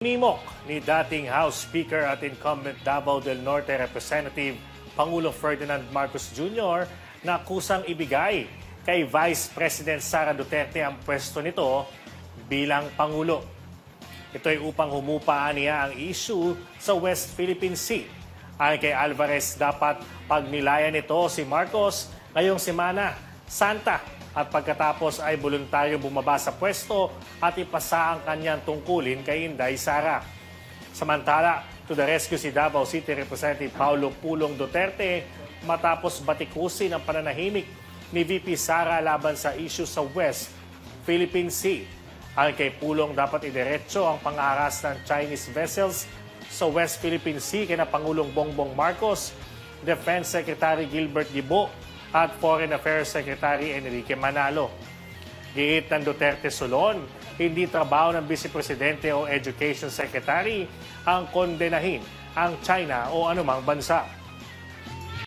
Nimok ni dating House Speaker at incumbent Davao del Norte Representative Pangulong Ferdinand Marcos Jr. na kusang ibigay kay Vice President Sara Duterte ang pwesto nito bilang Pangulo. Ito ay upang humupa niya ang issue sa West Philippine Sea. Ayon kay Alvarez, dapat pagnilayan nito si Marcos ngayong semana, Santa, at pagkatapos ay voluntaryo bumaba sa pwesto at ipasa ang kanyang tungkulin kay Inday Sara. Samantala, to the rescue si Davao City Representative Paulo Pulong Duterte matapos batikusin ang pananahimik ni VP Sara laban sa issue sa West Philippine Sea. Ayon kay Pulong, dapat idiretso ang pangaras ng Chinese vessels sa West Philippine Sea kina Pangulong Bongbong Marcos, Defense Secretary Gilbert Gibo at Foreign Affairs Secretary Enrique Manalo. Giit ng Duterte Solon, hindi trabaho ng Vice Presidente o Education Secretary ang kondenahin ang China o anumang bansa.